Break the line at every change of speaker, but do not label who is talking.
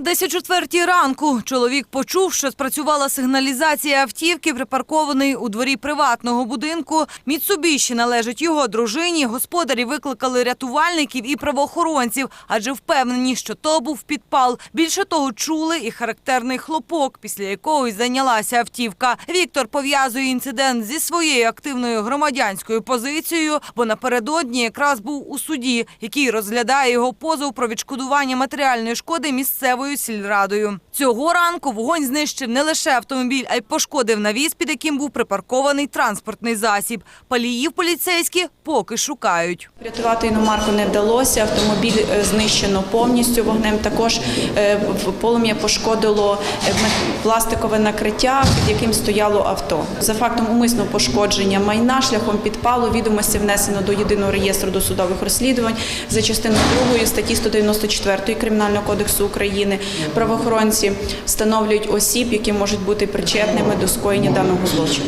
Десь о четвертій ранку чоловік почув, що спрацювала сигналізація автівки, припаркованої у дворі приватного будинку. Міцубіші належить його дружині. Господарі викликали рятувальників і правоохоронців, адже впевнені, що то був підпал. Більше того, чули і характерний хлопок, після якого й зайнялася автівка. Віктор пов'язує інцидент зі своєю активною громадянською позицією, бо напередодні якраз був у суді, який розглядає його позов про відшкодування матеріальної шкоди місцевою сільрадою. Цього ранку вогонь знищив не лише автомобіль, а й пошкодив навіс, під яким був припаркований транспортний засіб. Паліїв поліцейські поки шукають.
Врятувати іномарку не вдалося. Автомобіль е, знищено повністю вогнем. Також е, полум'я пошкодило е, пластикове накриття, під яким стояло авто. За фактом умисного пошкодження майна шляхом підпалу відомості внесено до єдиного реєстру досудових розслідувань за частиною 2 статті 194 Кримінального кодексу України. Правоохоронці встановлюють осіб, які можуть бути причетними до скоєння даного злочину.